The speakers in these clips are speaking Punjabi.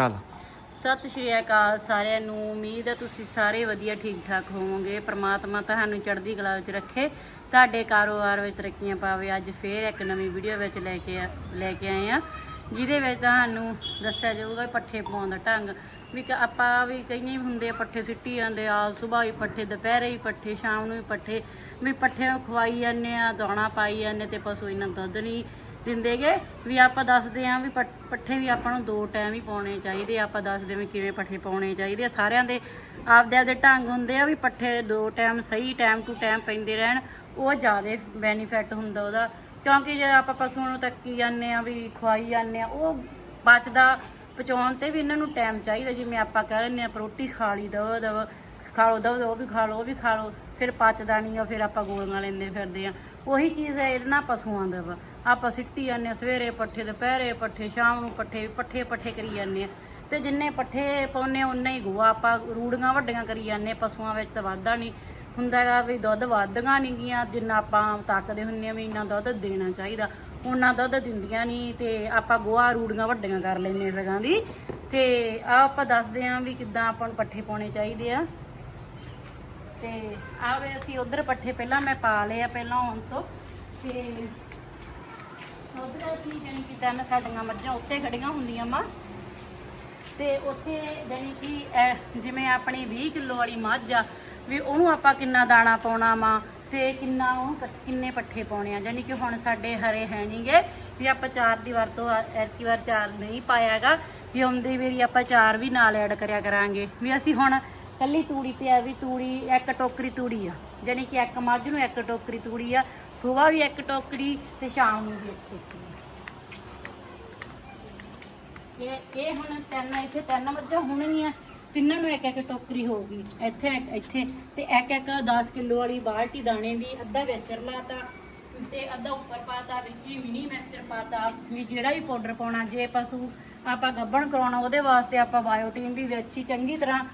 ਚੱਲ ਸਤਿ ਸ਼੍ਰੀ ਅਕਾਲ ਸਾਰਿਆਂ ਨੂੰ, ਉਮੀਦ ਹੈ ਤੁਸੀਂ ਸਾਰੇ ਵਧੀਆ, ਠੀਕ ਠਾਕ ਹੋਵੋਗੇ। ਪ੍ਰਮਾਤਮਾ ਤੁਹਾਨੂੰ ਚੜ੍ਹਦੀ ਕਲਾ ਵਿੱਚ ਰੱਖੇ, ਤੁਹਾਡੇ ਕਾਰੋਬਾਰ ਵਿੱਚ ਤਰੱਕੀਆਂ ਪਾਵੇ। ਅੱਜ ਫੇਰ ਇੱਕ ਨਵੀਂ ਵੀਡੀਓ ਵਿੱਚ ਲੈ ਕੇ ਆ- ਲੈ ਕੇ ਆਏ ਆ ਜਿਹਦੇ ਵਿੱਚ ਤੁਹਾਨੂੰ ਦੱਸਿਆ ਜਾਊਗਾ ਵੀ ਪੱਠੇ ਪਾਉਣ ਦਾ ਢੰਗ। ਵੀ ਕਿ, ਆਪਾਂ ਵੀ ਕਈਆਂ ਹੁੰਦੇ ਆ, ਪੱਠੇ ਸਿੱਟੀ ਜਾਂਦੇ ਆ ਸਵੇਰ ਹੀ ਪੱਠੇ, ਦੁਪਹਿਰੇ ਹੀ ਪੱਠੇ, ਸ਼ਾਮ ਨੂੰ ਵੀ ਪੱਠੇ। ਵੀ ਪੱਠਿਆਂ ਨੂੰ ਖਵਾਈ ਜਾਂਦੇ ਆ, ਦਾਣਾ ਪਾਈ ਜਾਂਦੇ ਤੇ ਪਸ਼ੂ ਇਹਨਾਂ ਦੁੱਧ ਨਹੀਂ ਦਿੰਦੇਗੇ ਵੀ ਆਪਾਂ ਦੱਸਦੇ ਆਂ ਵੀ ਪੱਠੇ ਵੀ ਆਪਾਂ ਨੂੰ ਦੋ ਟਾਈਮ ਹੀ ਪਾਉਣੇ ਚਾਹੀਦੇ ਆ। ਆਪਾਂ ਦੱਸਦੇ ਵੀ ਕਿਵੇਂ ਪੱਠੇ ਪਾਉਣੇ ਚਾਹੀਦੇ ਆ। ਸਾਰਿਆਂ ਦੇ ਆਪਦੇ ਆਪਦੇ ਢੰਗ ਹੁੰਦੇ ਆ ਵੀ ਪੱਠੇ ਦੋ ਟਾਈਮ ਸਹੀ ਟਾਈਮ ਟੂ ਟਾਈਮ ਪੈਂਦੇ ਰਹਿਣ। ਉਹ ਜ਼ਿਆਦਾ ਬੈਨੀਫਿਟ ਹੁੰਦਾ ਉਹਦਾ। ਕਿਉਂਕਿ ਜੇ ਆਪਾਂ ਪਸ਼ੂਆਂ ਨੂੰ ਤੱਕੀ ਜਾਂਦੇ ਆ ਵੀ ਖਵਾਈ ਜਾਂਦੇ ਆ, ਉਹ ਬਚਦਾ ਪਚਾਉਣ ਤੇ ਵੀ ਇਹਨਾਂ ਨੂੰ ਟਾਈਮ ਚਾਹੀਦਾ। ਜਿਵੇਂ ਆਪਾਂ ਕਹਿ ਲੈਂਦੇ ਆ, ਰੋਟੀ ਖਾ ਲਈ, ਦਵਾ ਦਵ, ਖਾ ਲਓ, ਦਵ ਉਹ ਵੀ ਖਾ ਲਓ, ਉਹ ਵੀ ਖਾ ਲਓ, ਫਿਰ ਪਚਦਾ ਨਹੀਂ ਆ, ਫਿਰ ਆਪਾਂ ਗੋਲੀਆਂ ਲੈਂਦੇ ਫਿਰਦੇ ਆ। ਉਹੀ ਚੀਜ਼ ਹੈ ਇਹਨਾਂ ਪਸ਼ੂਆਂ ਦਾ ਵਾ। ਆਪਾਂ ਸਿੱਟੀ ਜਾਂਦੇ ਹਾਂ, ਸਵੇਰੇ ਪੱਠੇ, ਦੁਪਹਿਰੇ ਪੱਠੇ, ਸ਼ਾਮ ਨੂੰ ਪੱਠੇ ਪੱਠੇ ਪੱਠੇ ਕਰੀ ਜਾਂਦੇ ਆ ਤੇ ਜਿੰਨੇ ਪੱਠੇ ਪਾਉਨੇ ਉਨੇ ਹੀ ਗੋਆ ਆਪਾਂ ਰੂੜੀਆਂ ਵੱਡੀਆਂ ਕਰੀ ਜਾਂਦੇ ਹਾਂ। ਪਸ਼ੂਆਂ ਵਿੱਚ ਤਾਂ ਵਾਧਾ ਨਹੀਂ। ਹੁੰਦਾਗਾ ਵੀ ਦੁੱਧ ਵੱਧਗਾ ਨਹੀਂ ਗੀਆਂ, ਜਿੰਨਾ ਆਪਾਂ ਤਾਕਦੇ ਹੁੰਨੇ ਆ ਵੀ ਇੰਨਾ ਦੁੱਧ ਦੇਣਾ ਚਾਹੀਦਾ। ਉਹਨਾਂ ਦੁੱਧ ਦਿੰਦੀਆਂ ਨਹੀਂ ਤੇ ਆਪਾਂ ਗੋਆ ਰੂੜੀਆਂ ਵੱਡੀਆਂ ਕਰ ਲੈਂਦੇ ਲਗਾਂ ਦੀ। ਤੇ ਆ ਆਪਾਂ ਦੱਸਦੇ ਆਂ ਵੀ ਕਿੱਦਾਂ ਆਪਾਂ ਨੂੰ ਪੱਠੇ ਪਾਉਣੇ ਚਾਹੀਦੇ ਆ। ਤੇ ਆਵੇ ਅਸੀਂ ਉਧਰ ਪੱਠੇ ਪਹਿਲਾਂ ਮੈਂ ਪਾ ਲਏ ਆ ਪਹਿਲਾਂ ਆਉਣ ਤੋਂ। ਤੇ ਉਧਰ ਅਸੀਂ ਜਾਨੀ ਕਿ ਤਿੰਨ ਸਾਡੀਆਂ ਮੱਝਾਂ ਉੱਤੇ ਖੜੀਆਂ ਹੁੰਦੀਆਂ ਵਾ। ਤੇ ਉੱਥੇ ਜਾਨੀ ਕਿ ਇਹ ਜਿਵੇਂ ਆਪਣੀ 20 ਕਿਲੋ ਵਾਲੀ ਮੱਝ ਆ, ਵੀ ਉਹਨੂੰ ਆਪਾਂ ਕਿੰਨਾ ਦਾਣਾ ਪਾਉਣਾ ਵਾ ਤੇ ਕਿੰਨਾ ਉਹ ਪ- ਕਿੰਨੇ ਪੱਠੇ ਪਾਉਣੇ ਆ। ਜਾਨੀ ਕਿ ਹੁਣ ਸਾਡੇ ਹਰੇ ਹੈ ਨਹੀਂਗੇ ਵੀ ਆਪਾਂ ਚਾਰ ਦੀ ਵਰਤੋਂ ਆ- ਐਤਕੀ ਵਾਰ ਚਾਰ ਨਹੀਂ ਪਾਇਆ ਹੈਗਾ ਵੀ ਆਉਂਦੀ ਵਾਰੀ ਆਪਾਂ ਚਾਰ ਵੀ ਨਾਲ ਐਡ ਕਰਿਆ ਕਰਾਂਗੇ। ਵੀ ਅਸੀਂ ਹੁਣ ਕੱਲੀ ਤੂੜੀ ਤੇ ਆ ਵੀ ਤੂੜੀ, ਇੱਕ ਟੋਕਰੀ ਤੂੜੀ ਆ। ਜਾਨੀ ਕਿ ਇੱਕ ਮੱਝ ਨੂੰ ਇੱਕ ਟੋਕਰੀ ਤੂੜੀ ਆ। ਸਵੇਰ ਵੀ ਇੱਕ ਟੋਕਰੀ ਤੇ ਸ਼ਾਮ ਨੂੰ ਵੀ ਇੱਕ ਟੋਕਰੀ। ਇਹ ਇਹ ਹੁਣ ਤਿੰਨ, ਇੱਥੇ ਤਿੰਨ ਮੱਝਾਂ ਹੋਣਗੀਆਂ, ਤਿੰਨਾਂ ਨੂੰ ਇੱਕ ਇੱਕ ਟੋਕਰੀ ਹੋਊਗੀ। ਇੱਥੇ ਇੱਥੇ। ਤੇ ਇੱਕ ਇੱਕ 10 ਕਿਲੋ ਵਾਲੀ ਬਾਲਟੀ ਦਾਣੇ ਦੀ, ਅੱਧਾ ਵਿੱਚ ਰਲਾਤਾ ਤੇ ਅੱਧਾ ਉੱਪਰ ਪਾਤਾ, ਵਿੱਚ ਹੀ ਮਿਨੀ ਮਿਕਸਚਰ ਪਾਤਾ, ਵੀ ਜਿਹੜਾ ਵੀ ਪਾਊਡਰ ਪਾਉਣਾ, ਜੇ ਪਸ਼ੂ ਆਪਾਂ ਗੱਭਣ ਕਰਾਉਣਾ, ਉਹਦੇ ਵਾਸਤੇ ਆਪਾਂ ਬਾਇਓਟੀਨ ਵੀ ਵਿੱਚ ਹੀ ਚੰਗੀ ਤਰ੍ਹਾਂ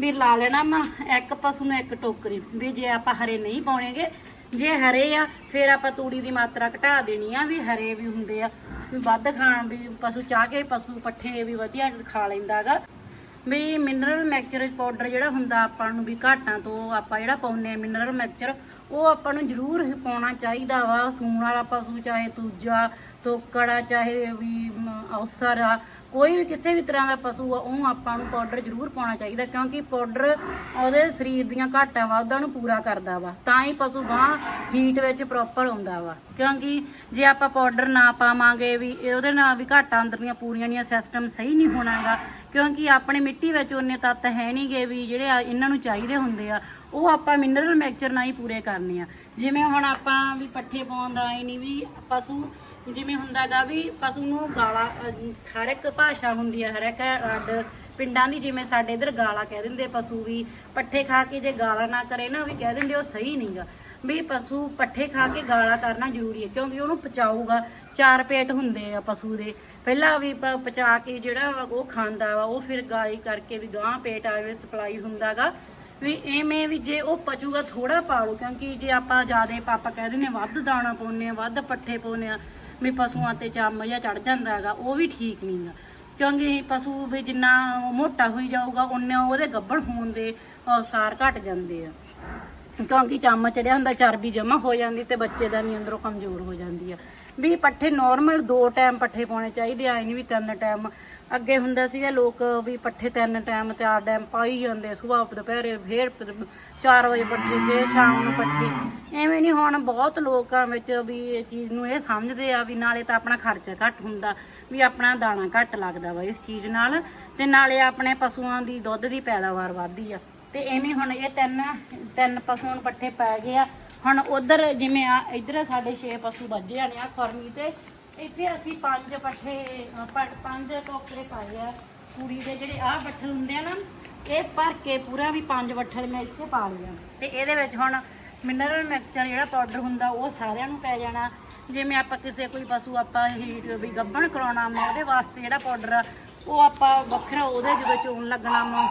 ਵੀ ਲਾ ਲੈਣਾ ਵਾ। ਇੱਕ ਪਸ਼ੂ ਨੂੰ ਇੱਕ ਟੋਕਰੀ। ਵੀ ਜੇ ਆਪਾਂ ਹਰੇ ਨਹੀਂ ਪਾਉਣੇਗੇ ਜੇ ਹਰੇ ਆ, ਫਿਰ ਆਪਾਂ ਤੂੜੀ ਦੀ ਮਾਤਰਾ ਘਟਾ ਦੇਣੀ ਆ, ਵੀ ਹਰੇ ਵੀ ਹੁੰਦੇ ਆ। ਵੀ ਵੱਧ ਖਾਣ ਵੀ, ਪਸ਼ੂ ਚਾਹ ਕੇ ਪਸ਼ੂ ਪੱਠੇ ਵੀ ਵਧੀਆ ਖਾ ਲੈਂਦਾਗਾ ਵੀ ਮਿਨਰਲ ਮਿਕਸਚਰ ਪਾਊਡਰ ਜਿਹੜਾ ਹੁੰਦਾ ਆਪਾਂ ਨੂੰ ਵੀ ਘਾਟਾਂ ਤੋਂ ਆਪਾਂ ਜਿਹੜਾ ਪਾਉਂਦੇ ਆ ਮਿਨਰਲ ਮਿਕਸਚਰ ਉਹ ਆਪਾਂ ਨੂੰ ਜ਼ਰੂਰ ਪਾਉਣਾ ਚਾਹੀਦਾ ਵਾ। ਸੂਣ ਵਾਲਾ ਪਸ਼ੂ ਚਾਹੇ ਦੂਜਾ ਤੋਕੜਾ ਚਾਹੇ ਵੀ ਔਸਰ ਆ ਕੋਈ ਵੀ ਕਿਸੇ ਵੀ ਤਰ੍ਹਾਂ ਦਾ ਪਸ਼ੂ ਆ, ਉਹਨੂੰ ਆਪਾਂ ਨੂੰ ਪਾਊਡਰ ਜ਼ਰੂਰ ਪਾਉਣਾ ਚਾਹੀਦਾ, ਕਿਉਂਕਿ ਪਾਊਡਰ ਉਹਦੇ ਸਰੀਰ ਦੀਆਂ ਘਾਟਾਂ ਵਾਧਾ ਨੂੰ ਪੂਰਾ ਕਰਦਾ ਵਾ। ਤਾਂ ਹੀ ਪਸ਼ੂ ਗਾਂ ਹੀਟ ਵਿੱਚ ਪ੍ਰੋਪਰ ਹੁੰਦਾ ਵਾ। ਕਿਉਂਕਿ ਜੇ ਆਪਾਂ ਪਾਊਡਰ ਨਾ ਪਾਵਾਂਗੇ ਵੀ ਉਹਦੇ ਨਾਲ ਵੀ ਘਾਟਾਂ ਅੰਦਰਲੀਆਂ ਪੂਰੀਆਂ ਨਹੀਂ ਸਿਸਟਮ ਸਹੀ ਨਹੀਂ ਹੋਣਾਗਾ। ਕਿਉਂਕਿ ਆਪਣੇ ਮਿੱਟੀ ਵਿੱਚ ਉਹਨੇ ਤੱਤ ਹੈ ਨਹੀਂਗੇ ਵੀ ਜਿਹੜੇ ਇਹਨਾਂ ਨੂੰ ਚਾਹੀਦੇ ਹੁੰਦੇ ਆ, ਉਹ ਆਪਾਂ ਮਿਨਰਲ ਮਿਕਸਚਰ ਨਾਲ ਹੀ ਪੂਰੇ ਕਰਨੇ ਆ। ਜਿਵੇਂ ਹੁਣ ਆਪਾਂ ਵੀ ਪੱਠੇ ਪਾਉਣ ਦਾ ਇਹ ਨਹੀਂ ਵੀ ਪਸ਼ੂ ਜਿਵੇਂ ਹੁੰਦਾਗਾ ਵੀ ਪਸ਼ੂ ਨੂੰ ਗਾਲਾ ਹਰ ਇੱਕ ਭਾਸ਼ਾ ਹੁੰਦੀ ਹੈ ਹਰ ਇੱਕ ਅੱਡ ਪਿੰਡਾਂ ਦੀ ਜਿਵੇਂ ਸਾਡੇ ਇਧਰ ਗਾਲਾ ਕਹਿ ਦਿੰਦੇ ਪਸ਼ੂ ਵੀ, ਪੱਠੇ ਖਾ ਕੇ ਜੇ ਗਾਲਾ ਨਾ ਕਰੇ ਨਾ ਵੀ ਕਹਿ ਦਿੰਦੇ ਉਹ ਸਹੀ ਨਹੀਂਗਾ ਵੀ ਪਸ਼ੂ ਪੱਠੇ ਖਾ ਕੇ ਗਾਲਾ ਕਰਨਾ ਜ਼ਰੂਰੀ ਹੈ ਕਿਉਂਕਿ ਉਹਨੂੰ ਪਚਾਊਗਾ, ਚਾਰ ਪੇਟ ਹੁੰਦੇ ਆ ਪਸ਼ੂ ਦੇ। ਪਹਿਲਾਂ ਵੀ ਪ- ਪਚਾ ਕੇ ਜਿਹੜਾ ਵਾ ਉਹ ਖਾਂਦਾ ਵਾ, ਉਹ ਫਿਰ ਗਾਲੀ ਕਰਕੇ ਵੀ ਗਾਂ ਪੇਟ ਆਵੇ ਸਪਲਾਈ ਹੁੰਦਾਗਾ ਵੀ ਐਵੇਂ ਵੀ ਜੇ ਉਹ ਪਚੂਗਾ ਥੋੜਾ ਪਾ ਲਓ, ਕਿਉਂਕਿ ਜੇ ਆਪਾਂ ਜ਼ਿਆਦਾ ਪਾਪਾ ਕਹਿ ਦਿੰਦੇ ਵੱਧ ਦਾਣਾ ਪਾਉਂਦੇ ਆ, ਵੱਧ ਪੱਠੇ ਪਾਉਂਦੇ ਆ ਵੀ ਪਸ਼ੂਆਂ ਤੇ ਚੰਮ ਜਾਂ ਚੜ ਜਾਂਦਾ ਹੈਗਾ, ਉਹ ਵੀ ਠੀਕ ਨਹੀਂਗਾ ਕਿਉਂਕਿ ਪਸ਼ੂ ਵੀ ਜਿੰਨਾ ਮੋਟਾ ਹੋਈ ਜਾਊਗਾ ਉਨਾ ਉਹਦੇ ਗੱਭਣ ਹੋਣ ਦੇ ਅਸਾਰ ਘਟ ਜਾਂਦੇ ਆ। ਕਿਉਂਕਿ ਚੰਮ ਚੜਿਆ ਹੁੰਦਾ, ਚਰਬੀ ਜਮਾ ਹੋ ਜਾਂਦੀ ਤੇ ਬੱਚੇ ਦਾ ਨਹੀਂ ਅੰਦਰੋਂ ਕਮਜ਼ੋਰ ਹੋ ਜਾਂਦੀ ਆ। ਵੀ ਪੱਠੇ ਨਾਰਮਲ ਦੋ ਟਾਈਮ ਪੱਠੇ ਪਾਉਣੇ ਚਾਹੀਦੇ ਆ ਇਹ ਨਹੀਂ ਵੀ ਤਿੰਨ ਟਾਈਮ ਅੱਗੇ ਹੁੰਦਾ ਸੀਗਾ, ਲੋਕ ਵੀ ਪੱਠੇ ਤਿੰਨ ਟਾਈਮ ਚਾਰ ਟਾਈਮ ਪਾਈ ਜਾਂਦੇ, ਸੁਬਾਹ ਦੁਪਹਿਰੇ, ਫੇਰ 4 ਵਜੇ ਪੱਠੇ, ਫੇਰ ਸ਼ਾਮ ਨੂੰ ਪੱਠੇ। ਐਵੇਂ ਨਹੀਂ ਹੁਣ ਬਹੁਤ ਲੋਕਾਂ ਵਿੱਚ ਵੀ ਇਹ ਚੀਜ਼ ਨੂੰ ਇਹ ਸਮਝਦੇ ਆ ਵੀ ਨਾਲੇ ਤਾਂ ਆਪਣਾ ਖਰਚਾ ਘੱਟ ਹੁੰਦਾ, ਵੀ ਆਪਣਾ ਦਾਣਾ ਘੱਟ ਲੱਗਦਾ ਵਾ ਇਸ ਚੀਜ਼ ਨਾਲ, ਤੇ ਨਾਲੇ ਆਪਣੇ ਪਸ਼ੂਆਂ ਦੀ ਦੁੱਧ ਦੀ ਪੈਦਾਵਾਰ ਵੱਧਦੀ ਆ। ਤੇ ਐਵੇਂ ਹੁਣ ਇਹ ਤਿੰਨ ਤਿੰਨ ਪਸ਼ੂਆਂ ਨੂੰ ਪੱਠੇ ਪੈ ਗਏ ਆ। ਹੁਣ ਉਧਰ ਜਿਵੇਂ ਆ, ਇਧਰ ਸਾਡੇ 6 ਪਸ਼ੂ ਵੱਜੇ ਨੇ ਆ ਖਰਮੀ ਤੇ ਇੱਥੇ ਅਸੀਂ ਪੰਜ ਪੱਠੇ ਅ, ਪ- ਪੰਜ ਟੋਕਰੇ ਪਾਏ ਆ। ਕੁੜੀ ਦੇ ਜਿਹੜੇ ਆਹ ਬੱਠਲ ਹੁੰਦੇ ਆ ਨਾ ਇਹ ਭਰ ਕੇ ਪੂਰਾ ਵੀ ਪੰਜ ਬੱਠਲ ਮੈਂ ਇੱਥੇ ਪਾ ਲਿਆ ਤੇ ਇਹਦੇ ਵਿੱਚ ਹੁਣ ਮਿਨਰਲ ਮਿਕਸਚਰ ਜਿਹੜਾ ਪਾਊਡਰ ਹੁੰਦਾ ਉਹ ਸਾਰਿਆਂ ਨੂੰ ਪੈ ਜਾਣਾ। ਜਿਵੇਂ ਆਪਾਂ ਕਿਸੇ ਕੋਈ ਪਸ਼ੂ ਆਪਾਂ ਹੀਟ ਵੀ ਗੱਭਣ ਕਰਾਉਣਾ ਵਾ ਉਹਦੇ ਵਾਸਤੇ ਜਿਹੜਾ ਪਾਊਡਰ ਆ ਉਹ ਆਪਾਂ ਵੱਖਰਾ ਉਹਦੇ ਜਦੋਂ ਚੋਣ ਲੱਗਣਾ ਵਾ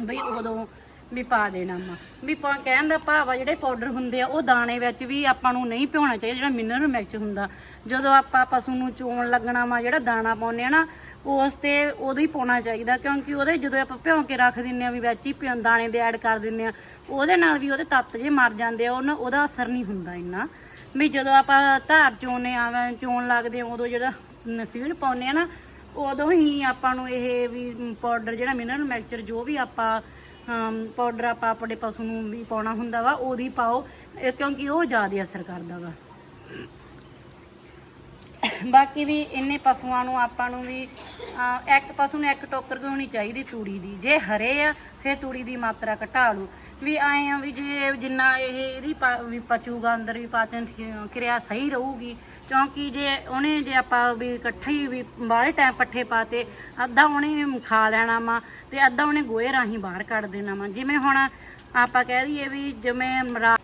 ਬਈ ਉਦੋਂ ਵੀ ਪਾ ਦੇਣਾ ਵਾ। ਵੀ ਪਾ ਕਹਿਣ ਦਾ ਭਾਵ ਆ ਜਿਹੜੇ ਪਾਊਡਰ ਹੁੰਦੇ ਆ ਉਹ ਦਾਣੇ ਵਿੱਚ ਵੀ ਆਪਾਂ ਨੂੰ ਨਹੀਂ ਭਿਉਣਾ ਚਾਹੀਦਾ ਜਿਹੜਾ ਮਿਨਰਲ ਮਿਕਸ ਹੁੰਦਾ। ਜਦੋਂ ਆਪਾਂ ਪਸ਼ੂ ਨੂੰ ਚੋਣ ਲੱਗਣਾ ਵਾ, ਜਿਹੜਾ ਦਾਣਾ ਪਾਉਂਦੇ ਆ ਨਾ, ਉਸ ਤੇ ਉਦੋਂ ਹੀ ਪਾਉਣਾ ਚਾਹੀਦਾ, ਕਿਉਂਕਿ ਉਹਦੇ ਜਦੋਂ ਆਪਾਂ ਭਿਉਂ ਕੇ ਰੱਖ ਦਿੰਨੇ ਆ, ਵੀ ਵਿੱਚ ਹੀ ਭਿਉਂ ਦਾਣੇ ਦੇ ਐਡ ਕਰ ਦਿੰਨੇ ਆ, ਉਹਦੇ ਨਾਲ ਵੀ ਉਹਦੇ ਤੱਤ ਜੇ ਮਰ ਜਾਂਦੇ ਆ ਉਹਨਾਂ ਉਹਦਾ ਅਸਰ ਨਹੀਂ ਹੁੰਦਾ ਇੰਨਾ। ਵੀ ਜਦੋਂ ਆਪਾਂ ਧਾਰ ਚੋਣੇ ਆਵੇਂ ਚੋਣ ਲੱਗਦੇ ਆ, ਉਦੋਂ ਜਿਹੜਾ ਫੀਡ ਪਾਉਨੇ ਆ ਨਾ, ਉਦੋਂ ਹੀ ਆਪਾਂ ਨੂੰ ਇਹ ਵੀ ਪਾਊਡਰ ਜਿਹੜਾ ਮਿਨਰਲ ਮਿਕਸਚਰ ਜੋ ਵੀ ਆਪਾਂ ਪਾਊਡਰ ਆਪਾਂ ਆਪਣੇ ਪਸ਼ੂ ਨੂੰ ਵੀ ਪਾਉਣਾ ਹੁੰਦਾ ਵਾ, ਉਹਦੀ ਪਾਓ ਕਿਉਂਕਿ ਉਹ ਜ਼ਿਆਦਾ ਅਸਰ ਕਰਦਾ ਵਾ। ਬਾਕੀ ਵੀ ਇੰਨੇ ਪਸ਼ੂਆਂ ਨੂੰ ਆਪਾਂ ਨੂੰ ਵੀ ਅਹ, ਇੱਕ ਪਸ਼ੂ ਨੂੰ ਇੱਕ ਟੋਕਰ ਦੀ ਹੋਣੀ ਚਾਹੀਦੀ ਤੂੜੀ ਦੀ। ਜੇ ਹਰੇ ਆ ਫਿਰ ਤੂੜੀ ਦੀ ਮਾਤਰਾ ਘਟਾ ਲਓ। ਵੀ ਆਏ ਆ ਵੀ ਜੇ ਜਿੰਨਾ ਇਹ ਇਹਦੀ ਪਾ- ਵੀ ਪਚੂਗਾ ਅੰਦਰ ਵੀ ਪਾਚਨ ਕਿ- ਕਿਰਿਆ ਸਹੀ ਰਹੂਗੀ ਕਿਉਂਕਿ ਜੇ ਉਹਨੇ ਜੇ ਆਪਾਂ ਵੀ ਇਕੱਠੇ ਹੀ ਵੀ ਬਾਹਲੇ ਟਾਈਮ ਪੱਠੇ ਪਾਤੇ ਅੱਧਾ ਉਹਨੇ ਖਾ ਲੈਣਾ ਵਾ ਤੇ ਅੱਧਾ ਉਹਨੇ ਗੋਹੇ ਰਾਹੀਂ ਬਾਹਰ ਕੱਢ ਦੇਣਾ ਵਾ। ਜਿਵੇਂ ਹੁਣ ਆਪਾਂ ਕਹਿ ਦਈਏ ਵੀ ਜਿਵੇਂ ਰਾ-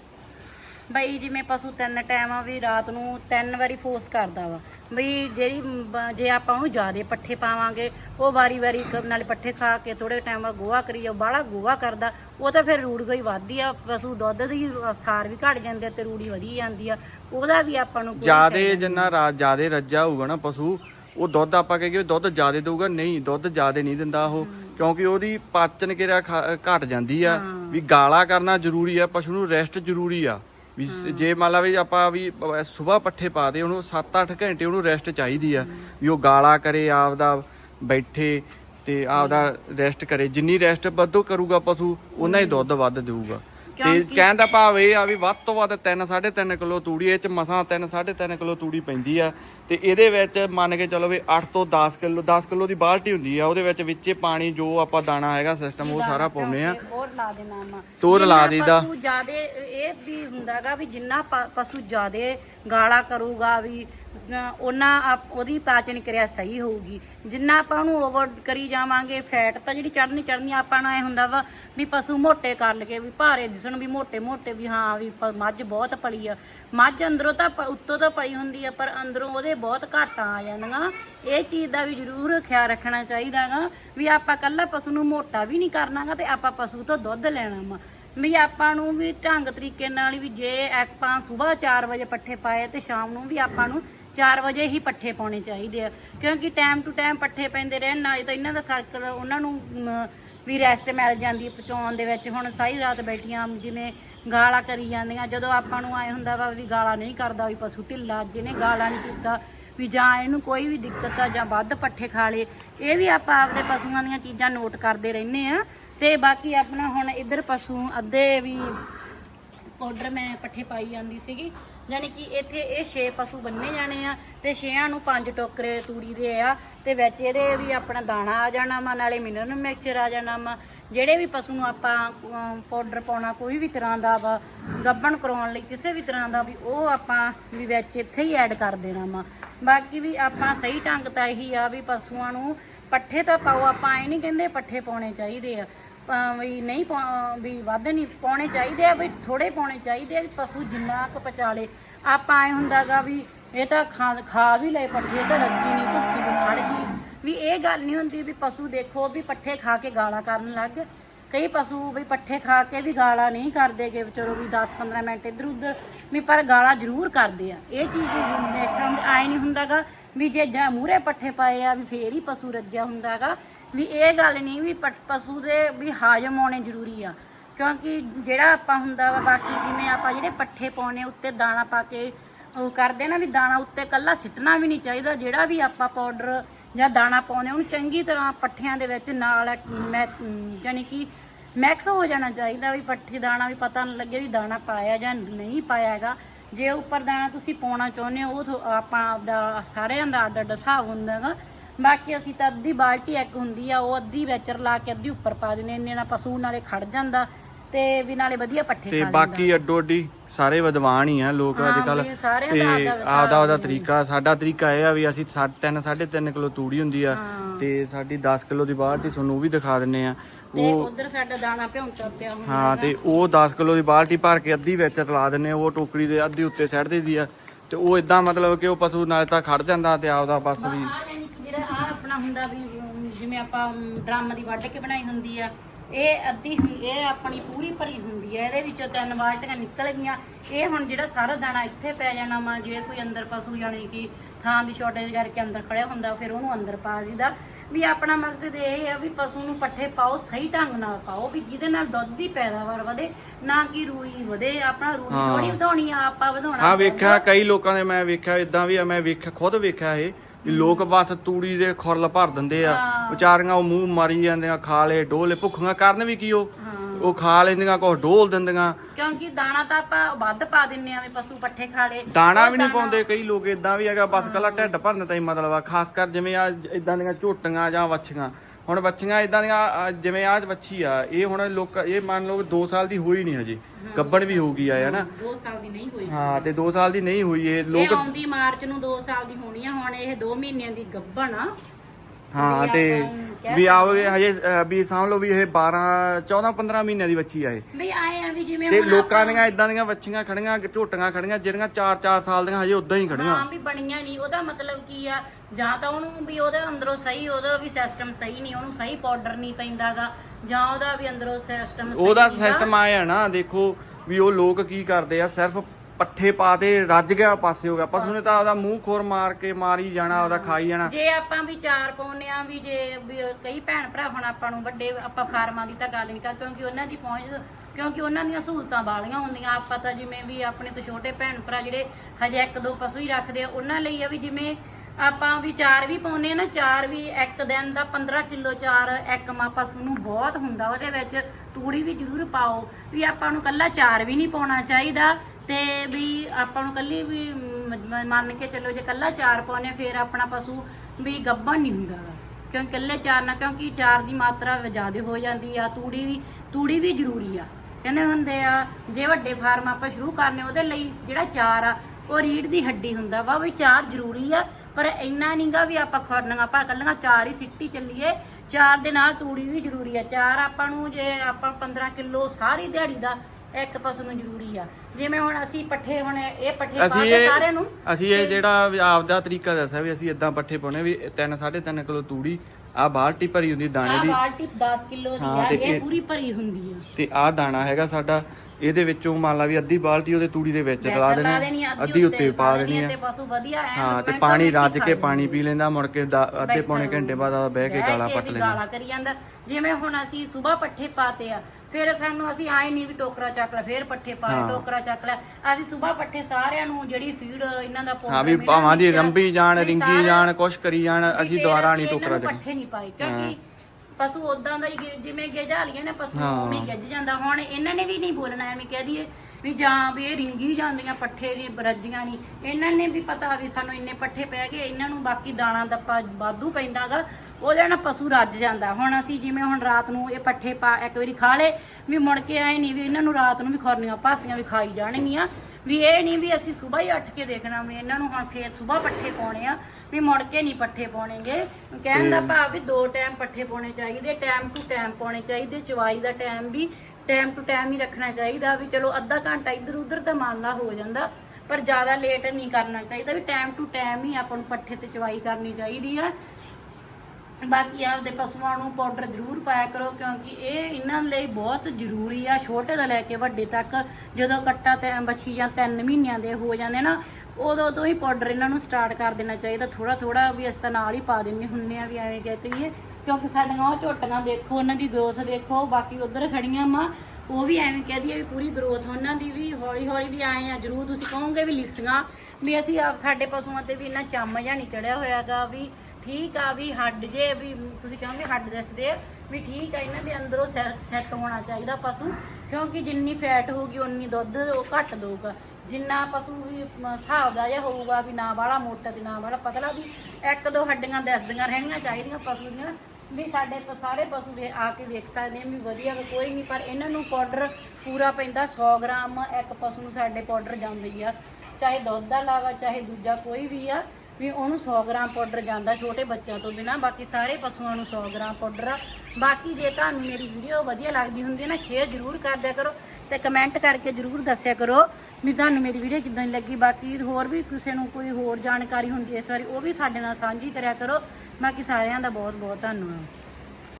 ਬਈ ਜਿਵੇਂ ਪਸ਼ੂ ਤਿੰਨ ਟਾਈਮ ਆ ਵੀ ਰਾਤ ਨੂੰ ਤਿੰਨ ਵਾਰੀ ਫੋਰਸ ਕਰਦਾ ਵਾ। ਬਈ ਜਿਹੜੀ ਬ- ਜੇ ਆਪਾਂ ਉਹਨੂੰ ਜ਼ਿਆਦੇ ਪੱਠੇ ਪਾਵਾਂਗੇ ਉਹ ਵਾਰੀ-ਵਾਰੀ ਨਾਲੇ ਪੱਠੇ ਖਾ ਕੇ ਥੋੜੇ ਟਾਈਮ ਬਾਅਦ ਗੋਹਾ ਕਰੀ ਜਾ ਬਾਹਲਾ ਗੋਹਾ ਕਰਦਾ ਉਹ ਤਾਂ ਫਿਰ ਰੂੜ ਗਈ ਵੱਧਦੀ ਆ ਪਸ਼ੂ ਦੁੱਧ ਦੀ ਸਾਰ ਵੀ ਘਟ ਜਾਂਦੇ ਆ ਤੇ ਰੂੜੀ ਵਧੀ ਜਾਂਦੀ ਆ ਉਹਦਾ ਵੀ ਆਪਾਂ ਨੂੰ ਕੋਈ ਜਿਆਦੇ ਫਾਇਦਾ ਜਿੰਨਾ ਰਾਤ ਜਿਆਦੇ ਰੱਜਾ ਹੋਊਗਾ ਨਾ ਪਸ਼ੂ ਉਹ ਦੁੱਧ ਆਪਾਂ ਕਹੀਏ ਦੁੱਧ ਜਿਆਦੇ ਦਊਗਾ ਨਹੀਂ ਦੁੱਧ ਜਿਆਦੇ ਨਹੀਂ ਦਿੰਦਾ ਉਹ ਕਿਉਂਕਿ ਉਹਦੀ ਪਾਚਨ ਕਿਰਿਆ ਖਾ- ਘਟ ਜਾਂਦੀ ਆ ਵੀ ਗਾਲਾ ਕਰਨਾ ਜ਼ਰੂਰੀ ਆ ਪਸ਼ੂ ਨੂੰ ਰੈਸਟ ਜ਼ਰੂਰੀ ਆ। ਵੀ ਜੇ ਮੰਨ ਲਾ ਵੀ ਆਪਾਂ ਵੀ ਸਵੇਰ ਪੱਠੇ ਪਾ ਦੇ ਉਹਨੂੰ 7-8 ਘੰਟੇ ਉਹਨੂੰ ਰੈਸਟ ਚਾਹੀਦੀ ਆ ਵੀ ਉਹ ਗਾਲਾ ਕਰੇ ਆਪਦਾ ਬੈਠੇ ਤੇ ਆਪਦਾ ਰੈਸਟ ਕਰੇ। ਜਿੰਨੀ ਰੈਸਟ ਵੱਧੋ ਕਰੂਗਾ ਪਸ਼ੂ ਉਹਨਾਂ ਹੀ ਦੁੱਧ ਵੱਧ ਦੇਊਗਾ। ਤੇ ਕਹਿਣ ਦਾ ਭਾਵ ਇਹ ਆ ਵੀ ਵੱਧ ਤੋਂ ਵੱਧ 3 3.5 ਕਿਲੋ ਤੂੜੀ ਇਹ ਚ ਮਸਾਂ 3 3.5 ਕਿਲੋ ਤੂੜੀ ਪੈਂਦੀ ਆ। ਤੇ ਇਹਦੇ ਵਿੱਚ ਮੰਨ ਕੇ ਚਲੋ ਵੀ 8 ਤੋਂ 10 ਕਿਲੋ 10 ਕਿਲੋ ਦੀ ਬਾਲਟੀ ਹੁੰਦੀ ਆ ਉਹਦੇ ਵਿੱਚ ਵਿੱਚੇ ਪਾਣੀ ਜੋ ਆਪਾਂ ਦਾਣਾ ਹੈਗਾ ਸਿਸਟਮ ਉਹ ਸਾਰਾ ਪਾਉਨੇ ਆ। ਹੋਰ ਲਾ ਦੇਣਾ ਵਾ ਤੋਰ ਲਾ ਦੇਈਦਾ। ਪਸ਼ੂ ਜਿਆਦੇ ਇਹ ਵੀ ਹੁੰਦਾਗਾ ਵੀ ਜਿੰਨਾ ਪਸ਼ੂ ਜਿਆਦੇ ਗਾਲਾ ਕਰੂਗਾ ਵੀ ਉਹਨਾਂ ਆਪ- ਉਹਦੀ ਪਾਚਨ ਕਿਰਿਆ ਸਹੀ ਹੋਊਗੀ। ਜਿੰਨਾ ਆਪਾਂ ਉਹਨੂੰ ਓਵਰ ਕਰੀ ਜਾਵਾਂਗੇ ਫੈਟ ਤਾਂ ਜਿਹੜੀ ਚੜਨੀ ਚੜਨੀ ਆਪਾਂ ਨੂੰ ਐ ਹੁੰਦਾ ਵਾ ਵੀ ਪਸ਼ੂ ਮੋਟੇ ਕਰ ਲਗੇ, ਵੀ ਭਾਰੇ ਦਿਸਣ ਵੀ ਮੋਟੇ ਮੋਟੇ ਵੀ ਹਾਂ, ਵੀ ਪ- ਮੱਝ ਬਹੁਤ ਪਲੀ ਆ। ਮੱਝ ਅੰਦਰੋਂ ਤਾਂ ਉੱਤੋਂ ਤਾਂ ਪਈ ਹੁੰਦੀ ਆ, ਪਰ ਅੰਦਰੋਂ ਉਹਦੇ ਬਹੁਤ ਘਾਟਾਂ ਆ ਜਾਂਦੀਆਂ। ਇਹ ਚੀਜ਼ ਦਾ ਵੀ ਜ਼ਰੂਰ ਖਿਆਲ ਰੱਖਣਾ ਚਾਹੀਦਾਗਾ ਵੀ ਆਪਾਂ ਕੱਲਾ ਪਸ਼ੂ ਨੂੰ ਮੋਟਾ ਵੀ ਨਹੀਂ ਕਰਨਾਗਾ ਤੇ ਆਪਾਂ ਪਸ਼ੂ ਤੋਂ ਦੁੱਧ ਲੈਣਾ ਵਾ। ਵੀ ਆਪਾਂ ਨੂੰ ਵੀ ਢੰਗ ਤਰੀਕੇ ਨਾਲ ਵੀ ਜੇ ਆਪਾਂ ਸਵੇਰ 4 ਵਜੇ ਪੱਠੇ ਪਾਏ ਤੇ ਸ਼ਾਮ ਨੂੰ ਵੀ ਆਪਾਂ ਨੂੰ 4 ਵਜੇ ਹੀ ਪੱਠੇ ਪਾਉਣੇ ਚਾਹੀਦੇ ਆ। ਕਿਉਂਕਿ ਟਾਈਮ ਟੂ ਟਾਈਮ ਪੱਠੇ ਪੈਂਦੇ ਰਹਿਣ, ਨਾਲ ਤਾਂ ਇਹਨਾਂ ਦਾ ਸਰਕਲ ਉਹਨਾਂ ਨੂੰ ਵੀ ਰੈਸਟ ਮਿਲ ਜਾਂਦੀ ਹੈ ਪਚਾਉਣ ਦੇ ਵਿੱਚ। ਹੁਣ ਸਾਰੀ ਰਾਤ ਬੈਠੀਆਂ, ਜਿਵੇਂ ਗਾਲਾਂ ਕਰੀ ਜਾਂਦੀਆਂ, ਜਦੋਂ ਆਪਾਂ ਨੂੰ ਆਏ ਹੁੰਦਾ ਵਾ ਵੀ ਗਾਲਾਂ ਨਹੀਂ ਕਰਦਾ ਵੀ ਪਸ਼ੂ ਢਿੱਲਾ, ਜਿਹਨੇ ਗਾਲਾਂ ਨਹੀਂ ਕੀਤਾ, ਵੀ ਜਾਂ ਇਹਨੂੰ ਕੋਈ ਵੀ ਦਿੱਕਤ ਆ ਜਾਂ ਵੱਧ ਪੱਠੇ ਖਾ ਲੇ ਇਹ ਵੀ ਆਪਾਂ ਆਪਦੇ ਪਸ਼ੂਆਂ ਦੀਆਂ ਚੀਜ਼ਾਂ ਨੋਟ ਕਰਦੇ ਰਹਿੰਦੇ ਆ। ਤੇ ਬਾਕੀ ਆਪਣਾ ਹੁਣ ਇੱਧਰ ਪਸ਼ੂ ਅੱਧੇ ਵੀ ਪਾਊਡਰ ਮੈਂ ਪੱਠੇ ਪਾਈ ਜਾਂਦੀ ਸੀਗੀ। ਯਾਨੀ ਕਿ ਇੱਥੇ ਇਹ 6 ਪਸ਼ੂ ਬੰਨੇ ਜਾਣੇ ਆ ਤੇ 6ਾਂ ਨੂੰ ਪੰਜ ਟੋਕਰੇ ਤੂੜੀ ਦੇ ਆ ਤੇ ਵਿੱਚ ਇਹਦੇ ਵੀ ਆਪਣਾ ਦਾਣਾ ਆ ਜਾਣਾ ਵਾ, ਨਾਲੇ ਮਿਨਰਲ ਮਿਕਸਚਰ ਆ ਜਾਣਾ ਵਾ। ਜਿਹੜੇ ਵੀ ਪਸ਼ੂ ਨੂੰ ਆਪਾਂ ਪਾਊਡਰ ਪਾਉਣਾ ਕੋਈ ਵੀ ਤਰ੍ਹਾਂ ਦਾ ਵਾ, ਗੱਬਣ ਕਰਾਉਣ ਲਈ ਕਿਸੇ ਵੀ ਤਰ੍ਹਾਂ ਦਾ ਵੀ, ਉਹ ਆਪਾਂ ਵੀ ਵਿੱਚ ਇੱਥੇ ਹੀ ਐਡ ਕਰ ਦੇਣਾ ਵਾ। ਬਾਕੀ ਵੀ ਆਪਾਂ ਸਹੀ ਢੰਗ ਤਾਂ ਇਹੀ ਆ ਵੀ ਪਸ਼ੂਆਂ ਨੂੰ ਪੱਠੇ ਤਾਂ ਪਾਓ, ਆਪਾਂ ਐ ਨਹੀਂ ਕਹਿੰਦੇ ਪੱਠੇ ਪਾਉਣੇ ਚਾਹੀਦੇ ਆ। ਵੀ ਨਹੀਂ ਪਾ- ਵੀ ਵੱਧ ਨਹੀਂ ਪਾਉਣੇ ਚਾਹੀਦੇ ਆ, ਵੀ ਥੋੜੇ ਪਾਉਣੇ ਚਾਹੀਦੇ ਆ ਵੀ ਪਸ਼ੂ ਜਿੰਨਾ ਕੁ ਪਚਾਲੇ। ਆਪਾਂ ਐ ਹੁੰਦਾਗਾ ਵੀ ਇਹ ਤਾਂ ਖਾ ਖਾ ਵੀ ਲਏ ਪੱਠੇ ਤਾਂ ਰੱਜੀ ਨਹੀਂ, ਭੁੱਖੀ ਤੋਂ ਖੜ ਗਈ। ਵੀ ਇਹ ਗੱਲ ਨਹੀਂ ਹੁੰਦੀ ਵੀ ਪਸ਼ੂ ਦੇਖੋ ਵੀ ਪੱਠੇ ਖਾ ਕੇ ਗਾਲਾਂ ਕਰਨ ਲੱਗ ਗਏ। ਕਈ ਪਸ਼ੂ ਵੀ ਪੱਠੇ ਖਾ ਕੇ ਵੀ ਗਾਲਾਂ ਨਹੀਂ ਕਰਦੇਗੇ ਚਲੋ ਵੀ 10-15 ਮਿੰਟ ਇੱਧਰ ਉੱਧਰ ਵੀ ਪਰ ਗਾਲਾਂ ਜ਼ਰੂਰ ਕਰਦੇ ਆ। ਇਹ ਚੀਜ਼ ਦੇਖਣ ਆਏ ਨਹੀਂ ਹੁੰਦਾਗਾ ਵੀ ਜੇ ਜਾਂ ਮੂਹਰੇ ਪੱਠੇ ਪਾਏ ਆ ਵੀ ਫੇਰ ਹੀ ਪਸ਼ੂ ਰੱਜਿਆ ਹੁੰਦਾਗਾ। ਵੀ ਇਹ ਗੱਲ ਨਹੀਂ ਵੀ ਪ- ਪਸ਼ੂ ਦੇ ਵੀ ਹਾਜ਼ਮ ਹੋਣੇ ਜ਼ਰੂਰੀ ਆ। ਕਿਉਂਕਿ ਜਿਹੜਾ ਆਪਾਂ ਹੁੰਦਾ ਵਾ, ਬਾਕੀ ਜਿਵੇਂ ਆਪਾਂ ਜਿਹੜੇ ਪੱਠੇ ਪਾਉਣੇ ਉੱਤੇ ਦਾਣਾ ਪਾ ਕੇ ਉਹ ਕਰਦੇ ਨਾ ਵੀ ਦਾਣਾ ਉੱਤੇ ਕੱਲਾ ਸਿੱਟਣਾ ਵੀ ਨਹੀਂ ਚਾਹੀਦਾ। ਜਿਹੜਾ ਵੀ ਆਪਾਂ ਪਾਊਡਰ ਜਾਂ ਦਾਣਾ ਪਾਉਨੇ ਉਹਨੂੰ ਚੰਗੀ ਤਰ੍ਹਾਂ ਪੱਠਿਆਂ ਦੇ ਵਿੱਚ ਨਾਲ ਮੈਂ, ਯਾਨੀ ਕਿ ਮੈਕਸ ਹੋ ਜਾਣਾ ਚਾਹੀਦਾ ਵੀ ਪੱਠੇ ਦਾਣਾ ਵੀ ਪਤਾ ਨਾ ਲੱਗੇ ਵੀ ਦਾਣਾ ਪਾਇਆ ਜਾਂ ਨਹੀਂ ਪਾਇਆ ਹੈਗਾ। ਜੇ ਉੱਪਰ ਦਾਣਾ ਤੁਸੀਂ ਪਾਉਣਾ ਚਾਹੁੰਦੇ ਹੋ, ਉਹ ਥੋ- ਆਪਾਂ ਆਪਦਾ ਸਾਰਿਆਂ ਦਾ ਅੱਡ ਅੱਡ ਹਿਸਾਬ ਹੁੰਦਾ ਹੈਗਾ ਬਾਕੀ ਅਸੀਂ ਤਾਂ ਅੱਧੀ ਬਾਲਟੀ ਇੱਕ ਹੁੰਦੀ ਆ ਉਹ ਅੱਧੀ ਵਿੱਚ ਰਲਾ ਕੇ ਅੱਧੀ ਉੱਪਰ ਪਾ ਦਿੰਦੇ ਇੰਨੇ ਨਾਲ ਪਸ਼ੂ ਨਾਲੇ ਖੜ ਜਾਂਦਾ ਤੇ ਵੀ ਨਾਲੇ ਵਧੀਆ ਪੱਠੇ ਤੇ ਬਾਕੀ ਅੱਡੋ ਅੱਡੀ ਸਾਰੇ ਵਿਦਵਾਨ ਹੀ ਆ ਲੋਕ ਹਾਂ, ਅੱਜ ਕੱਲ ਵੀ ਸਾਰਿਆਂ ਤੇ ਆਪਦਾ ਆਪਦਾ ਤਰੀਕਾ ਸਾਡਾ ਤਰੀਕਾ ਇਹ ਆ ਵੀ ਅਸੀਂ 3 3.5 ਕਿਲੋ ਤੂੜੀ ਹੁੰਦੀ ਆ ਤੇ ਸਾਡੀ 10 ਕਿਲੋ ਦੀ ਬਾਲਟੀ ਤੁਹਾਨੂੰ ਉਹ ਵੀ ਦਿਖਾ ਦਿੰਨੇ ਆ। ਤੇ ਉਹ ਉਧਰ ਸਾਡਾ ਦਾਣਾ ਭਿਉਂਚਾ ਪਿਆ ਹੁੰਦਾ ਹਾਂ ਤੇ ਉਹ 10 ਕਿਲੋ ਦੀ ਬਾਲਟੀ ਭਰ ਕੇ ਅੱਧੀ ਵਿੱਚ ਰਲਾ ਦਿੰਨੇ ਆ, ਉਹ ਟੋਕਰੀ ਦੇ ਅੱਧੀ ਉੱਤੇ ਸੱਟ ਦਈਦੀ ਆ। ਤੇ ਉਹ ਇਦਾਂ ਮਤਲਬ ਕਿ ਉਹ ਪਸ਼ੂ ਨਾਲ ਤਾਂ ਖੜ ਜਾਂਦਾ ਤੇ ਆਪਦਾ ਬਸ ਵੀ ਆ ਯਾਨੀ ਕਿ ਜਿਹੜਾ ਆ ਆਪਣਾ ਹੁੰਦਾ ਵੀ ਅਮ, ਜਿਵੇਂ ਆਪਾਂ ਡਰਮ ਦੀ ਵੱਢ ਕੇ ਬਣਾਈ ਹੁੰਦੀ ਆ ਇਹ ਅੱਧੀ ਹੁੰ- ਇਹ ਆਪਣੀ ਪੂਰੀ ਭਰੀ ਹੁੰਦੀ ਹੈ ਇਹਦੇ ਵਿੱਚੋਂ ਤਿੰਨ ਬਾਲਟੀਆਂ ਨਿਕਲ ਗਈਆਂ ਇਹ ਹੁਣ ਜਿਹੜਾ ਸਾਰਾ ਦਾਣਾ ਇੱਥੇ ਪੈ ਜਾਣਾ ਵਾ ਜੇ ਕੋਈ ਅੰਦਰ ਪਸ਼ੂ ਜਾਣੀ ਕਿ ਥਾਂ ਦੀ ਸ਼ਾਰਟੇਜ ਕਰਕੇ ਅੰਦਰ ਖੜਿਆ ਹੁੰਦਾ ਫਿਰ ਉਹਨੂੰ ਅੰਦਰ ਪਾ ਦਿੰਦਾ ਵੀ ਆਪਣਾ ਮਕਸਦ ਇਹ ਹੈ ਵੀ ਪਸ਼ੂ ਨੂੰ ਪੱਠੇ ਪਾਓ ਸਹੀ ਢੰਗ ਨਾਲ ਪਾਓ ਵੀ ਜਿਹਦੇ ਨਾਲ ਦੁੱਧ ਦੀ ਪੈਦਾਵਾਰ ਵਧੇ ਨਾ ਕਿ ਰੂਈ ਵਧੇ ਆਪਣਾ ਰੂਈ ਹਾਂ। ਥੋੜੀ ਵਧਾਉਣੀ ਆ ਆਪਾਂ ਵਧਾਉਣਾ ਹਾਂ ਵੇਖਿਆ। ਕਈ ਲੋਕਾਂ ਦੇ ਮੈਂ ਵੇਖਿਆ ਇਦਾਂ ਵੀ ਆ ਮੈਂ ਵੇਖਿਆ ਖੁਦ ਵੇਖਿਆ ਇਹ ਵੀ ਲੋਕ ਬਸ ਤੂੜੀ ਦੇ ਖੁਰਲ ਭਰ ਦਿੰਦੇ ਆ। ਵਿਚਾਰੀਆਂ ਉਹ ਮੂੰਹ ਮਾਰੀ ਜਾਂਦੀਆਂ ਖਾ ਲੇ ਡੋਲੇ ਭੁੱਖੀਆਂ ਕਰਨ ਵੀ ਕੀ ਉਹ? ਉਹ ਖਾ ਲੈਂਦੀਆਂ ਕੁਛ ਡੋਲ ਦਿੰਦੀਆਂ। ਕਿਉਂਕਿ ਦਾਣਾ ਤਾਂ ਆਪਾਂ ਵੱਧ ਪਾ ਦਿੰਨੇ ਆ ਵੀ ਪਸ਼ੂ ਪੱਠੇ ਖਾ ਲੇ। ਦਾਣਾ ਵੀ ਨਹੀਂ ਪਾਉਂਦੇ ਕਈ ਲੋਕ ਇਦਾਂ ਵੀ ਹੈਗਾ ਬਸ ਕੱਲਾ ਢਿੱਡ ਭਰਨ ਤਾਂ ਹੀ ਮਤਲਬ ਆ ਖਾਸ ਕਰ ਜਿਵੇਂ ਆ ਇਦਾਂ ਦੀਆਂ ਝੋਟੀਆਂ ਜਾਂ ਵੱਛੀਆਂ। ਹੁਣ ਵੱਛੀਆਂ ਇਦਾਂ ਦੀਆਂ ਜਿਵੇਂ ਆਹ ਵੱਛੀ ਆ ਇਹ ਹੁਣ ਲੋਕ ਇਹ ਮੰਨ ਲਓ 2 ਸਾਲ ਦੀ ਹੋਈ ਨਹੀਂ ਹਜੇ। ਗੱਬੜ ਵੀ ਹੋ ਗਈ ਆ ਹੈ ਨਾ? 2 ਸਾਲ ਦੀ ਨਹੀਂ ਹੋਈ। ਹਾਂ ਤੇ 2 ਸਾਲ ਦੀ ਨਹੀਂ ਹੋਈ ਇਹ ਇਹ ਲੋਕ ਆਉਂਦੀ ਮਾਰਚ ਨੂੰ 2 ਸਾਲ ਦੀ ਹੋਣੀ ਆ ਹੁਣ ਇਹ 2 ਮਹੀਨਿਆਂ ਦੀ ਗੱਭਣ ਆ। ਹਾਂ ਵੀ ਤੇ ਆਪਾਂ ਕਹਿ ਵੀ ਆਓਗੇ ਹਜੇ ਵੀ ਸਮਝ ਲਓ ਵੀ ਇਹ 12 14 15 ਮਹੀਨਿਆਂ ਦੀ ਬੱਚੀ ਆ ਇਹ। ਵੀ ਆਏ ਆ ਵੀ ਜਿਵੇਂ ਤੇ ਹੁਣ ਲੋਕਾਂ ਦੀਆਂ ਇਦਾਂ ਦੀਆਂ ਬੱਚੀਆਂ ਖੜੀਆਂ ਝੋਟੀਆਂ ਖੜੀਆਂ ਜਿਹੜੀਆਂ 4-4 ਸਾਲ ਦੀਆਂ ਹਜੇ ਉਦਾਂ ਹੀ ਖੜੀਆਂ। ਹਾਂ ਵੀ ਬਣੀਆਂ ਨਹੀਂ ਉਹਦਾ ਮਤਲਬ ਕੀ ਆ? ਜਾਂ ਤਾਂ ਉਹਨੂੰ ਵੀ ਉਹਦੇ ਅੰਦਰੋਂ ਸਹੀ ਉਹਦਾ ਵੀ ਸਿਸਟਮ ਸਹੀ ਨਹੀਂ ਉਹਨੂੰ ਸਹੀ ਪਾਊਡਰ ਨਹੀਂ ਪੈਂਦਾਗਾ ਜਾਂ ਉਹਦਾ ਵੀ ਅੰਦਰੋਂ ਸਿਸਟਮ ਉਹਦਾ ਸਿਸਟਮ ਆਇਆ ਨਾ ਦੇਖੋ ਵੀ ਉਹ ਲੋਕ ਕੀ ਕਰਦੇ ਆ ਸਿਰਫ ਪੱਠੇ ਪਾ ਤੇ ਰੱਜ ਗਿਆ ਪਾਸੇ ਹੋ ਗਿਆ। ਪਸ਼ੂ ਨੇ ਤਾਂ ਉਹਦਾ ਮੂੰਹ ਖੋਰ ਮਾਰ ਕੇ ਮਾਰੀ ਜਾਣਾ ਉਹਦਾ ਖਾਈ ਜਾਣਾ। ਜੇ ਆਪਾਂ ਵੀ ਚਾਰ ਪਾਉਂਦੇ ਆ ਵੀ ਜੇ ਕਈ ਭੈਣ ਭਰਾ ਹੁਣ ਆਪਾਂ ਨੂੰ ਵੱਡੇ ਆਪਾਂ ਫਾਰਮਾਂ ਦੀ ਤਾਂ ਗੱਲ ਨਹੀਂ ਕਰ ਕਿਉਂਕਿ ਉਹਨਾਂ ਦੀ ਪਹੁੰਚ ਕਿਉਂਕਿ ਉਹਨਾਂ ਦੀਆਂ ਸਹੂਲਤਾਂ ਵਾਲੀਆਂ ਹੁੰਦੀਆਂ। ਆਪਾਂ ਤਾਂ ਜਿਵੇਂ ਵੀ ਆਪਣੇ ਤੋਂ ਛੋਟੇ ਭੈਣ ਭਰਾ ਜਿਹੜੇ ਹਜੇ ਇੱਕ ਦੋ ਪਸ਼ੂ ਹੀ ਰੱਖਦੇ ਆ ਉਹਨਾਂ ਲਈ ਆ ਵੀ ਜਿਵੇਂ ਆਪਾਂ ਵੀ ਚਾਰ ਵੀ ਪਾਉਂਦੇ ਆ ਨਾ, ਚਾਰ ਵੀ ਇੱਕ ਦਿਨ ਦਾ 15 ਕਿਲੋ ਚਾਰ ਇੱਕ ਮਾ ਪਸ਼ੂ ਨੂੰ ਬਹੁਤ ਹੁੰਦਾ ਉਹਦੇ ਵਿੱਚ। ਤੂੜੀ ਵੀ ਜ਼ਰੂਰ ਪਾਓ ਵੀ ਆਪਾਂ ਨੂੰ ਕੱਲਾ ਚਾਰ ਵੀ ਨਹੀਂ ਪਾਉਣਾ ਚਾਹੀਦਾ ਤੇ ਵੀ ਆਪਾਂ ਨੂੰ ਕੱਲੀ ਵੀ ਮੰਨ ਕੇ ਚੱਲੋ ਜੇ ਕੱਲਾ ਚਾਰ ਪਾਉਨੇ ਫਿਰ ਆਪਣਾ ਪਸ਼ੂ ਵੀ ਗੱਭਣ ਨਹੀਂ ਹੁੰਦਾ ਗਾ। ਕਿਉਂਕਿ ਕੱਲੇ ਚਾਰ ਨਾਲ, ਕਿਉਂਕਿ ਚਾਰ ਦੀ ਮਾਤਰਾ ਜ਼ਿਆਦਾ ਹੋ ਜਾਂਦੀ ਆ, ਤੂੜੀ ਵੀ ਤੂੜੀ ਵੀ ਜ਼ਰੂਰੀ ਆ। ਕਹਿੰਦੇ ਹੁੰਦੇ ਆ, ਜੇ ਵੱਡੇ ਫਾਰਮ ਆਪਾਂ ਸ਼ੁਰੂ ਕਰਨੇ ਉਹਦੇ ਲਈ ਜਿਹੜਾ ਚਾਰ ਆ, ਉਹ ਰੀੜ ਦੀ ਹੱਡੀ ਹੁੰਦਾ ਵਾ, ਵੀ ਚਾਰ ਜ਼ਰੂਰੀ ਆ। ਪਰ ਇੰਨਾ ਨਹੀਂਗਾ ਵੀ ਆਪਾਂ ਖੋਰਨੀਆਂ ਆਪਾਂ ਕੱਲੀਆਂ ਚਾਰ ਹੀ ਸਿੱਟੀ ਚੱਲੀਏ ਚਾਰ ਦੇ ਨਾਲ ਤੂੜੀ ਵੀ ਜ਼ਰੂਰੀ ਆ। ਚਾਰ ਆਪਾਂ ਨੂੰ ਜੇ ਆਪਾਂ 15 ਕਿਲੋ ਸਾਰੀ ਦਿਹਾੜੀ ਦਾ ਇੱਕ ਪਸ਼ੂ ਨੂੰ ਜ਼ਰੂਰੀ ਆ। ਜਿਵੇਂ ਹੁਣ ਅਸੀਂ ਪੱਠੇ ਹੁਣ ਇਹ ਪੱਠੇ ਪਾ ਕੇ ਇਹ ਸਾਰਿਆਂ ਨੂੰ ਅਸੀਂ ਇਹ ਜਿਹੜਾ ਵੀ ਆਪਦਾ ਤਰੀਕਾ ਦੱਸਿਆ ਵੀ ਅਸੀਂ ਇਦਾਂ ਪੱਠੇ ਪਾਉਣੇ ਵੀ 3 3.5 ਕਿਲੋ ਤੂੜੀ ਆ ਬਾਲਟੀ ਭਰੀ ਹੁੰਦੀ ਦਾਣੇ ਆਹ ਦੀ। ਬਾਲਟੀ 10 ਕਿਲੋ ਦੀ ਹਾਂ, ਆ ਤੇ ਇਹ ਇਹ- ਪੂਰੀ ਭਰੀ ਹੁੰਦੀ ਆ। ਤੇ ਆਹ ਦਾਣਾ ਹੈਗਾ ਸਾਡਾ ਇਹਦੇ ਵਿੱਚੋਂ ਮੰਨ ਲਾ ਵੀ ਅੱਧੀ ਬਾਲਟੀ ਉਹਦੇ ਤੂੜੀ ਦੇ ਵਿੱਚ ਲਾ ਵਿੱਚ ਲਾ ਦੇਣੀ ਅੱਧੀ ਉੱਤੇ ਪਾ ਦੇਣੀ ਆ ਤੇ ਪਸ਼ੂ ਵਧੀਆ ਐਨ ਹਾਂ ਤੇ ਪਾਣੀ ਰੱਜ ਕੇ ਪਾਣੀ ਪੀ ਲੈਂਦਾ ਮੁੜ ਕੇ ਅੱਧੇ ਪੌਣੇ ਘੰਟੇ ਬਾਅਦ ਆ ਬਹਿ ਕੇ ਗਾਲਾਂ ਪੱਟ ਲੈਂਦਾ। ਗਾਲਾਂ ਕਰੀ ਜਾਂਦਾ। ਜਿਵੇਂ ਹੁਣ ਅਸੀਂ ਸਵੇਰ ਪੱਠੇ ਪਾਤੇ ਆ ਫਿਰ ਸਾਨੂੰ ਅਸੀਂ ਆਏ ਨਹੀਂ ਵੀ ਟੋਕਰਾ ਚੱਕ ਲੈ ਫਿਰ ਪੱਠੇ ਪਾ ਹਾਂ। ਟੋਕਰਾ ਚੱਕ ਲੈ। ਅਸੀਂ ਸਵੇਰ ਪੱਠੇ ਸਾਰਿਆਂ ਨੂੰ ਜਿਹੜੀ ਫੀਡ ਇਹਨਾਂ ਦਾ ਪਾਊਡਰ ਹਾਂ ਵੀ ਭਾਵਾਂ ਦੀ ਰੰਬੀ ਜਾਣ ਰਿੰਗੀ ਜਾਣ ਕੁਛ ਕਰੀ ਜਾਣ ਅਸੀਂ ਦੁਬਾਰਾ ਨਹੀਂ ਟੋਕਰਾ ਚੱਕ ਪੱਠੇ ਨਹੀਂ ਪਾਏ ਕਿਉਂਕਿ ਪਸ਼ੂ ਉਦਾਂ ਦਾ ਹੀ ਗਿ- ਜਿਵੇਂ ਗਿਜਾਲੀਆਂ ਨੇ ਪਸ਼ੂ ਹਾਂ। ਉਵੇਂ ਹੀ ਗਿੱਜ ਜਾਂਦਾ। ਹੁਣ ਇਹਨਾਂ ਨੇ ਵੀ ਨਹੀਂ ਬੋਲਣਾ ਐਵੇਂ ਕਹਿ ਦਈਏ ਵੀ ਜਾਂ ਵੀ ਇਹ ਰਿੰਗੀ ਜਾਂਦੀਆਂ ਪੱਠੇ ਦੀ ਬਰਜੀਆਂ ਨਹੀਂ। ਇਹਨਾਂ ਨੇ ਵੀ ਪਤਾ ਵੀ ਸਾਨੂੰ ਇੰਨੇ ਪੱਠੇ ਪੈ ਗਏ ਇਹਨਾਂ ਨੂੰ ਬਾਕੀ ਦਾਣਾ ਦੱਪਾ ਵਾਧੂ ਪੈਂਦਾਗਾ ਉਹਦੇ ਨਾਲ ਪਸ਼ੂ ਰੱਜ ਜਾਂਦਾ। ਹੁਣ ਅਸੀਂ ਜਿਵੇਂ ਹੁਣ ਰਾਤ ਨੂੰ ਇਹ ਪੱਠੇ ਪਾ ਇੱਕ ਵਾਰੀ ਖਾ ਲੇ ਵੀ ਮੁੜ ਕੇ ਆਏ ਨਹੀਂ ਵੀ ਇਹਨਾਂ ਨੂੰ ਰਾਤ ਨੂੰ ਵੀ ਖੁਰਨੀਆਂ ਭਾਤੀਆਂ ਵੀ ਖਾਈ ਜਾਣਗੀਆਂ। ਵੀ ਇਹ ਨਹੀਂ ਵੀ ਅਸੀਂ ਸਵੇਰ ਹੀ ਉੱਠ ਕੇ ਦੇਖਣਾ ਵੀ ਇਹਨਾਂ ਨੂੰ ਹੁਣ ਫੇਰ ਸਵੇਰ ਪੱਠੇ ਪਾਉਣੇ ਆ। ਵੀ ਮੁੜ ਕੇ ਨਹੀਂ ਪੱਠੇ ਪਾਉਣੇਗੇ। ਕਹਿਣ ਦਾ ਭਾਵ ਵੀ ਦੋ ਟਾਈਮ ਪੱਠੇ ਪਾਉਣੇ ਚਾਹੀਦੇ ਟਾਈਮ ਟੂ ਟਾਈਮ ਪਾਉਣੇ ਚਾਹੀਦੇ ਚਵਾਈ ਦਾ ਟਾਈਮ ਵੀ ਟਾਈਮ ਟੂ ਟਾਈਮ ਹੀ ਰੱਖਣਾ ਚਾਹੀਦਾ ਵੀ ਚਲੋ ਅੱਧਾ ਘੰਟਾ ਇੱਧਰ ਉੱਧਰ ਤਾਂ ਮੰਨ ਲਾ ਹੋ ਜਾਂਦਾ ਪਰ ਜ਼ਿਆਦਾ ਲੇਟ ਨਹੀਂ ਕਰਨਾ ਚਾਹੀਦਾ ਵੀ ਟਾਈਮ ਟੂ ਟਾਈਮ ਹੀ ਆਪਾਂ ਨੂੰ ਪੱਠੇ ਤੇ ਚਵਾਈ ਕਰਨੀ ਚਾਹੀਦੀ ਆ। ਬਾਕੀ ਆਪਦੇ ਪਸ਼ੂਆਂ ਨੂੰ ਪਾਊਡਰ ਜ਼ਰੂਰ ਪਾਇਆ ਕਰੋ ਕਿਉਂਕਿ ਇਹ ਇਹਨਾਂ ਲਈ ਬਹੁਤ ਜ਼ਰੂਰੀ ਆ ਛੋਟੇ ਤੋਂ ਲੈ ਕੇ ਵੱਡੇ ਤੱਕ ਜਦੋਂ ਕੱਟਾ ਤੇ ਬੱਚੀ ਜਾਂ 3 ਮਹੀਨਿਆਂ ਦੇ ਹੋ ਜਾਂਦੇ ਨਾ ਉਦੋਂ ਤੋਂ ਹੀ ਪਾਊਡਰ ਇਹਨਾਂ ਨੂੰ ਸਟਾਰਟ ਕਰ ਦੇਣਾ ਚਾਹੀਦਾ। ਥੋੜਾ ਥੋੜਾ ਵੀ ਅਸੀਂ ਤਾਂ ਨਾਲ ਹੀ ਪਾ ਦਿੰਦੇ ਹੁੰਨੇ ਆ ਵੀ ਐਵੇਂ ਕਹਿ ਕਹੀਏ ਕਿਉਂਕਿ ਸਾਡੀਆਂ ਉਹ ਝੋਟੀਆਂ ਦੇਖੋ, ਉਹਨਾਂ ਦੀ ਗਰੋਥ ਦੇਖੋ, ਬਾਕੀ ਉਧਰ ਖੜੀਆਂ ਮਾ ਉਹ ਵੀ ਐਵੇਂ ਕਹਦੀ ਵੀ ਪੂਰੀ ਗਰੋਥ ਉਹਨਾਂ ਦੀ ਵੀ ਹੌਲੀ ਹੌਲੀ ਵੀ ਆਏ ਆ। ਜਰੂਰ ਤੁਸੀਂ ਕਹੋਗੇ ਵੀ ਲਿਸੀਆਂ ਵੀ ਅਸੀਂ ਆਪ ਸਾਡੇ ਪਸ਼ੂਆਂ ਤੇ ਵੀ ਇੰਨਾ ਚੰਮ ਜਾਂ ਨਹੀਂ ਚੜਿਆ ਹੋਇਆਗਾ ਵੀ ਠੀਕ ਆ ਵੀ ਹੱਡ ਜੇ ਵੀ ਤੁਸੀਂ ਕਹੋਗੇ ਹੱਡ ਦੱਸਦੇ ਆ ਵੀ ਠੀਕ ਆ, ਇਹਨਾਂ ਦੇ ਅੰਦਰੋਂ ਸੈੱਟ ਹੋਣਾ ਚਾਹੀਦਾ ਪਸ਼ੂ। ਕਿਉਂਕਿ ਜਿੰਨੀ ਫੈਟ ਹੋਊਗੀ, ਉਨੀ ਦੁੱਧ ਉਹ ਘੱਟ ਦਊਗਾ। ਜਿੰਨਾ ਪਸ਼ੂ ਵੀ ਮ, ਹਿਸਾਬ ਦਾ ਜਿਹਾ ਹੋਊਗਾ ਵੀ ਨਾ ਬਾਹਲਾ ਮੋਟਾ ਤੇ ਨਾ ਬਾਹਲਾ ਪਤਲਾ ਵੀ ਇੱਕ ਦੋ ਹੱਡੀਆਂ ਦੱਸਦੀਆਂ ਰਹਿਣੀਆਂ ਚਾਹੀਦੀਆਂ ਪਸ਼ੂ ਦੀਆਂ। ਵੀ ਸਾਡੇ ਪ- ਸਾਰੇ ਪਸ਼ੂ ਵੇ ਆ ਕੇ ਵੇਖ ਸਕਦੇ ਆ ਵੀ ਵਧੀਆ ਵਾ, ਕੋਈ ਨਹੀਂ ਪਰ ਇਹਨਾਂ ਨੂੰ ਪਾਊਡਰ ਪੂਰਾ ਪੈਂਦਾ 100 ਗ੍ਰਾਮ ਇੱਕ ਪਸ਼ੂ ਨੂੰ ਸਾਡੇ ਪਾਊਡਰ ਜਾਂਦੀ ਆ। ਚਾਹੇ ਦੁੱਧ ਦਾ ਲਾਵਾ ਚਾਹੇ ਦੂਜਾ ਕੋਈ ਵੀ ਆ ਵੀ ਉਹਨੂੰ 100 ਗ੍ਰਾਮ ਪਾਊਡਰ ਜਾਂਦਾ ਛੋਟੇ ਬੱਚਿਆਂ ਤੋਂ ਬਿਨਾ ਬਾਕੀ ਸਾਰੇ ਪਸ਼ੂਆਂ ਨੂੰ 100 ਗ੍ਰਾਮ ਪਾਊਡਰ ਆ। ਬਾਕੀ ਜੇ ਤੁਹਾਨੂੰ ਮੇਰੀ ਵੀਡੀਓ ਵਧੀਆ ਲੱਗਦੀ ਹੁੰਦੀ ਹੈ ਨਾ ਸ਼ੇਅਰ ਜ਼ਰੂਰ ਕਰਦਿਆ ਕਰੋ ਤੇ ਕਮੈਂਟ ਕਰਕੇ ਜ਼ਰੂਰ ਦੱਸਿਆ ਕਰੋ ਵੀ ਤੁਹਾਨੂੰ ਮੇਰੀ ਵੀਡੀਓ ਕਿੱਦਾਂ ਦੀ ਲੱਗੀ? ਬਾਕੀ ਹੋਰ ਵੀ ਕਿਸੇ ਨੂੰ ਕੋਈ ਹੋਰ ਜਾਣਕਾਰੀ ਹੁੰਦੀ ਹੈ ਇਸ ਵਾਰੀ, ਉਹ ਵੀ ਸਾਡੇ ਨਾਲ ਸਾਂਝੀ ਕਰਿਆ ਕਰੋ। ਬਾਕੀ ਸਾਰਿਆਂ ਦਾ ਬਹੁਤ ਬਹੁਤ ਧੰਨਵਾਦ।